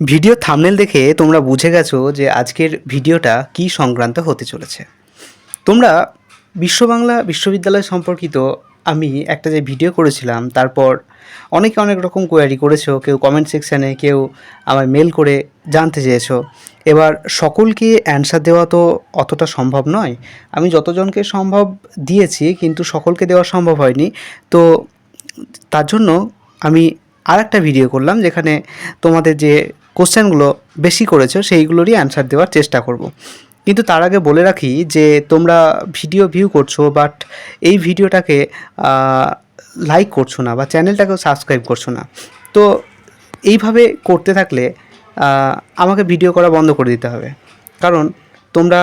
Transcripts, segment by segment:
Video thumbnail দেখে তোমরা বুঝে গেছো যে আজকের ভিডিওটা কী সংক্রান্ত হতে চলেছে। তোমরা বিশ্ব বাংলা বিশ্ববিদ্যালয় সম্পর্কিত আমি একটা যে ভিডিও করেছিলাম, তারপর অনেকে অনেক রকম কোয়ারি করেছ, কেউ কমেন্ট সেকশানে কেউ আমার মেল করে জানতে চেয়েছো। এবার সকলকে অ্যান্সার দেওয়া তো অতটা সম্ভব নয়। আমি যতজনকে সম্ভব দিয়েছি, কিন্তু সকলকে দেওয়া সম্ভব হয়নি। তো তার জন্য আমি আর একটা ভিডিও করলাম, যেখানে তোমাদের যে কোশ্চেনগুলো বেশি করেছ, সেইগুলোরই অ্যান্সার দেওয়ার চেষ্টা করব। কিন্তু তার আগে বলে রাখি যে, তোমরা ভিডিও ভিউ করছ বাট এই ভিডিওটাকে লাইক করছ না, বা চ্যানেলটাকেও সাবস্ক্রাইব করছ না। তো এইভাবে করতে থাকলে আমাকে ভিডিও করা বন্ধ করে দিতে হবে। কারণ তোমরা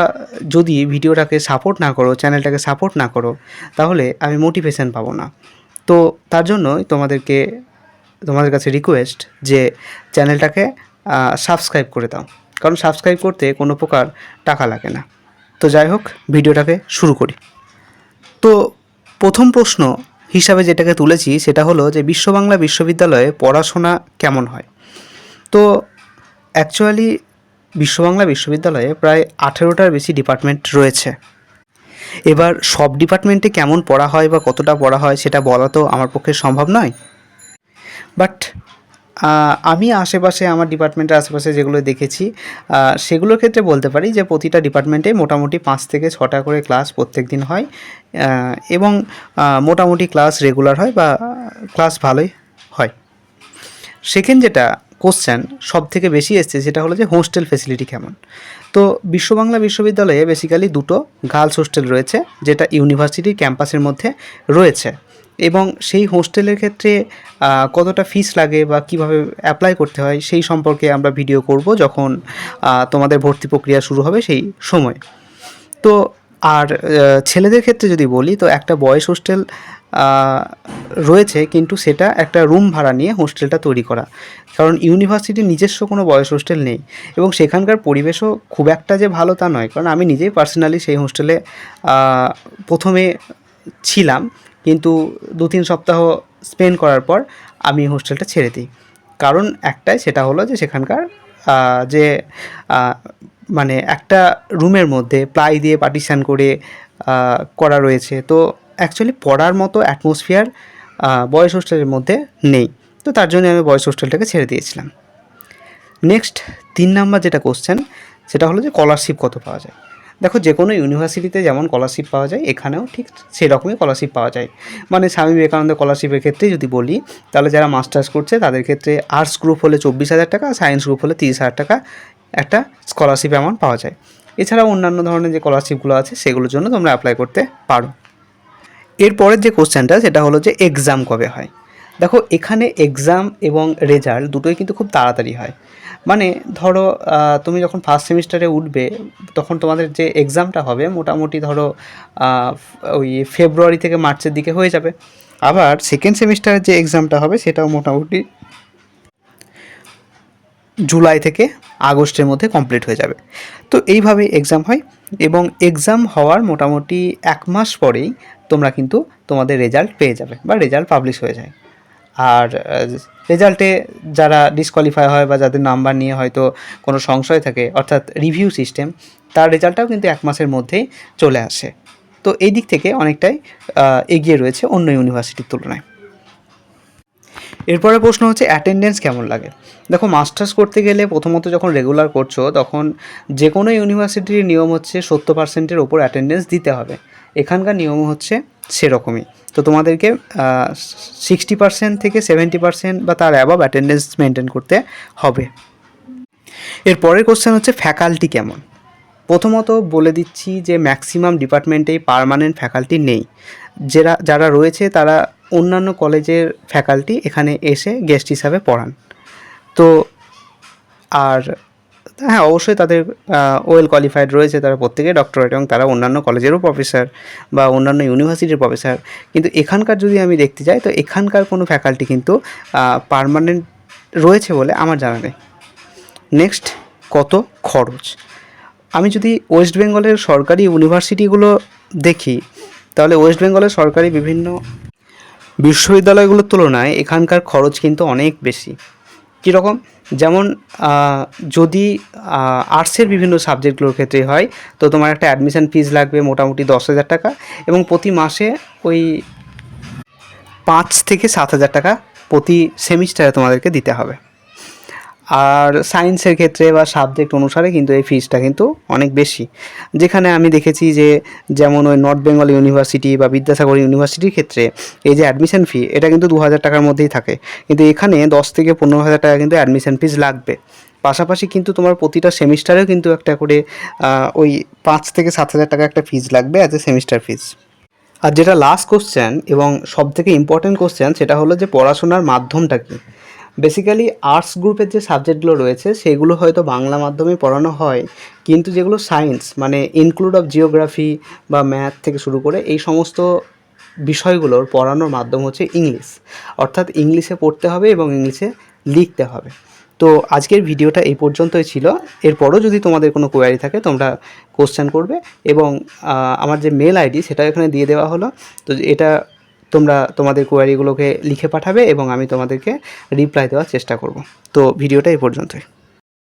যদি ভিডিওটাকে সাপোর্ট না করো চ্যানেলটাকে সাপোর্ট না করো, তাহলে আমি মোটিভেশন পাবো না। তো তার জন্যই তোমাদেরকে, তোমাদের কাছে রিকোয়েস্ট যে চ্যানেলটাকে সাবস্ক্রাইব করে দাও। কারণ সাবস্ক্রাইব করতে কোনো প্রকার টাকা লাগে না। তো যাই হোক, ভিডিওটাকে শুরু করি। তো প্রথম প্রশ্ন হিসাবে যেটাকে তুলেছি, সেটা হলো যে বিশ্ব বাংলা বিশ্ববিদ্যালয়ে পড়াশোনা কেমন হয়? তো অ্যাকচুয়ালি বিশ্ববাংলা বিশ্ববিদ্যালয়ে প্রায় আঠেরোটার বেশি ডিপার্টমেন্ট রয়েছে। এবার সব ডিপার্টমেন্টে কেমন পড়া হয় বা কতটা পড়া হয়, সেটা বলা তো আমার পক্ষে সম্ভব নয়। বাট আমি আশেপাশে, আমার ডিপার্টমেন্টের আশেপাশে যেগুলো দেখেছি সেগুলোর ক্ষেত্রে বলতে পারি যে প্রতিটা ডিপার্টমেন্টে মোটামুটি পাঁচ থেকে ছটা করে ক্লাস প্রত্যেক দিন হয় এবং মোটামুটি ক্লাস রেগুলার হয় বা ক্লাস ভালোই হয়। সেকেন্ড যেটা কোশ্চেন সব থেকে বেশি এসছে সেটা হলো যে হোস্টেল ফেসিলিটি কেমন? তো বিশ্ববাংলা বিশ্ববিদ্যালয়ে বেসিক্যালি দুটো গার্লস হোস্টেল রয়েছে, যেটা ইউনিভার্সিটির ক্যাম্পাসের মধ্যে রয়েছে। এবং সেই হোস্টেলের ক্ষেত্রে কতটা ফিস লাগে বা কীভাবে অ্যাপ্লাই করতে হয় সেই সম্পর্কে আমরা ভিডিও করব যখন তোমাদের ভর্তি প্রক্রিয়া শুরু হবে সেই সময়। তো আর ছেলেদের ক্ষেত্রে যদি বলি, তো একটা বয়েজ হোস্টেল রয়েছে কিন্তু সেটা একটা রুম ভাড়া নিয়ে হোস্টেলটা তৈরি করা। কারণ ইউনিভার্সিটির নিজস্ব কোনো বয়স হোস্টেল নেই এবং সেখানকার পরিবেশও খুব একটা যে ভালো তা নয়। কারণ আমি নিজেই পার্সোনালি সেই হোস্টেলে প্রথমে ছিলাম। কিন্তু দু তিন সপ্তাহ স্পেন্ড করার পর আমি হোস্টেলটা ছেড়ে দিই। কারণ একটাই সেটা হলো যে সেখানকার যে মানে একটা রুমের মধ্যে প্লাই দিয়ে পার্টিশান করে করা রয়েছে। তো অ্যাকচুয়ালি পড়ার মতো অ্যাটমসফিয়ার বয়েজ হোস্টেলের মধ্যে নেই। তো তার জন্য আমি বয়েজ হোস্টেলটাকে ছেড়ে দিয়েছিলাম। নেক্সট তিন নাম্বার যেটা কোশ্চেন সেটা হলো যে স্কলারশিপ কত পাওয়া যায়। দেখো যে কোনো ইউনিভার্সিটিতে যেমন স্কলারশিপ পাওয়া যায়, এখানেও ঠিক সেরকমই স্কলারশিপ পাওয়া যায়। মানে স্বামী বিবেকানন্দ স্কলারশিপের ক্ষেত্রে যদি বলি, তাহলে যারা মাস্টার্স করছে, তাদের ক্ষেত্রে আর্টস গ্রুপ হলে চব্বিশ হাজার টাকা সায়েন্স গ্রুপ হলে তিরিশ হাজার টাকা একটা স্কলারশিপ অ্যামাউন্ট পাওয়া যায়। এছাড়াও অন্যান্য ধরনের যে স্কলারশিপগুলো আছে, সেগুলোর জন্য তোমরা অ্যাপ্লাই করতে পারো। এরপরের যে কোশ্চেনটা সেটা হলো যে এক্সাম কবে হয়? দেখো, এখানে এক্সাম এবং রেজাল্ট দুটোই কিন্তু খুব তাড়াতাড়ি হয়। মানে ধরো তুমি যখন ফার্স্ট সেমিস্টারে উঠবে, তখন তোমাদের যে এক্সামটা হবে, মোটামুটি ধরো ওই ফেব্রুয়ারি থেকে মার্চের দিকে হয়ে যাবে। আবার সেকেন্ড সেমিস্টারের যে এক্সামটা হবে, সেটাও মোটামুটি জুলাই থেকে আগস্টের মধ্যে কমপ্লিট হয়ে যাবে। তো এইভাবে এক্সাম হয় এবং এক্সাম হওয়ার মোটামুটি এক মাস পরেই তোমরা কিন্তু তোমাদের রেজাল্ট পেয়ে যাবে বা রেজাল্ট পাবলিশ হয়ে যায়। আর রেজাল্টে যারা ডিসকোয়ালিফাই হয় বা যাদের নাম্বার নিয়ে হয়তো কোনো সংশয় থাকে, অর্থাৎ রিভিউ সিস্টেম তার রেজাল্টটাও কিন্তু এক মাসের মধ্যেই চলে আসে। তো এই দিক থেকে অনেকটাই এগিয়ে রয়েছে অন্য ইউনিভার্সিটির তুলনায়। এরপরে প্রশ্ন হচ্ছে অ্যাটেন্ডেন্স কেমন লাগে? দেখো মাস্টার্স করতে গেলে প্রথমত যখন রেগুলার করছ, তখন যে কোনো ইউনিভার্সিটির নিয়ম হচ্ছে সত্তর পার্সেন্টের ওপর অ্যাটেন্ডেন্স দিতে হবে। এখানকার নিয়ম হচ্ছে সেরকমই। তো তোমাদেরকে সিক্সটি পার্সেন্ট থেকে সেভেন্টি পার্সেন্ট বা তার অ্যাবাভ অ্যাটেন্ডেন্স মেনটেন করতে হবে। এর পরের কোশ্চেন হচ্ছে ফ্যাকাল্টি কেমন? প্রথমত বলে দিচ্ছি যে ম্যাক্সিমাম ডিপার্টমেন্টেই পার্মানেন্ট ফ্যাকাল্টি নেই। যারা যারা রয়েছে তারা অন্যান্য কলেজের ফ্যাকাল্টি এখানে এসে গেস্ট হিসাবে পড়ান। তো, আর হ্যাঁ অবশ্যই তাদের ওয়েল কোয়ালিফাইড রয়েছে তারা প্রত্যেকেই ডক্টরেট এবং তারা অন্যান্য কলেজেরও প্রফেসর বা অন্যান্য ইউনিভার্সিটির প্রফেসর কিন্তু এখানকার যদি আমি দেখতে যাই, তো এখানকার কোনো ফ্যাকাল্টি কিন্তু পার্মানেন্ট রয়েছে বলে আমার জানা নেই। নেক্সট কত খরচ? আমি যদি ওয়েস্ট বেঙ্গলের সরকারি ইউনিভার্সিটিগুলো দেখি, তাহলে ওয়েস্ট বেঙ্গলের সরকারি বিভিন্ন বিশ্ববিদ্যালয়গুলোর তুলনায় এখানকার খরচ কিন্তু অনেক বেশি। কীরকম? যেমন যদি আর্টসের বিভিন্ন সাবজেক্টগুলোর ক্ষেত্রে হয়, তো তোমার একটা অ্যাডমিশান ফিজ লাগবে মোটামুটি দশ হাজার টাকা এবং প্রতি মাসে ওই পাঁচ থেকে সাত হাজার টাকা প্রতি সেমিস্টারে তোমাদেরকে দিতে হবে। আর সায়েন্সের ক্ষেত্রে বা সাবজেক্ট অনুসারে কিন্তু এই ফিজটা কিন্তু অনেক বেশি। যেখানে আমি দেখেছি যে, যেমন ওই নর্থ বেঙ্গল ইউনিভার্সিটি বা বিদ্যাসাগর ইউনিভার্সিটির ক্ষেত্রে এই যে অ্যাডমিশন ফি এটা কিন্তু দু হাজার টাকার মধ্যেই থাকে। কিন্তু এখানে দশ থেকে পনেরো হাজার টাকা কিন্তু অ্যাডমিশন ফিজ লাগবে। পাশাপাশি কিন্তু তোমার প্রতিটা সেমিস্টারেও কিন্তু একটা করে ওই পাঁচ থেকে সাত হাজার টাকা একটা ফিজ লাগবে অ্যাজ এ সেমিস্টার ফিজ আর যেটা লাস্ট কোশ্চেন এবং সব থেকে ইম্পর্টেন্ট কোশ্চেন সেটা হলো যে পড়াশোনার মাধ্যমটা কী? বেসিক্যালি আর্টস গ্রুপের যে সাবজেক্টগুলো রয়েছে, সেগুলো হয়তো বাংলা মাধ্যমে পড়ানো হয়, কিন্তু যেগুলো সায়েন্স মানে ইনক্লুড অফ জিওগ্রাফি বা ম্যাথ থেকে শুরু করে এই সমস্ত বিষয়গুলোর পড়ানোর মাধ্যম হচ্ছে ইংলিশ অর্থাৎ ইংলিশে পড়তে হবে এবং ইংলিশে লিখতে হবে। তো আজকের ভিডিওটা এই পর্যন্তই ছিল। এরপরও যদি তোমাদের কোনো কোয়ারি থাকে, তোমরা কোশ্চেন করবে এবং আমার যে মেল আইডি সেটা এখানে দিয়ে দেওয়া হলো। তো এটা তোমরা তোমাদের কোয়ারিগুলোকে লিখে পাঠাবে এবং আমি তোমাদেরকে রিপ্লাই দেওয়ার চেষ্টা করব। তো ভিডিওটা এই পর্যন্তই।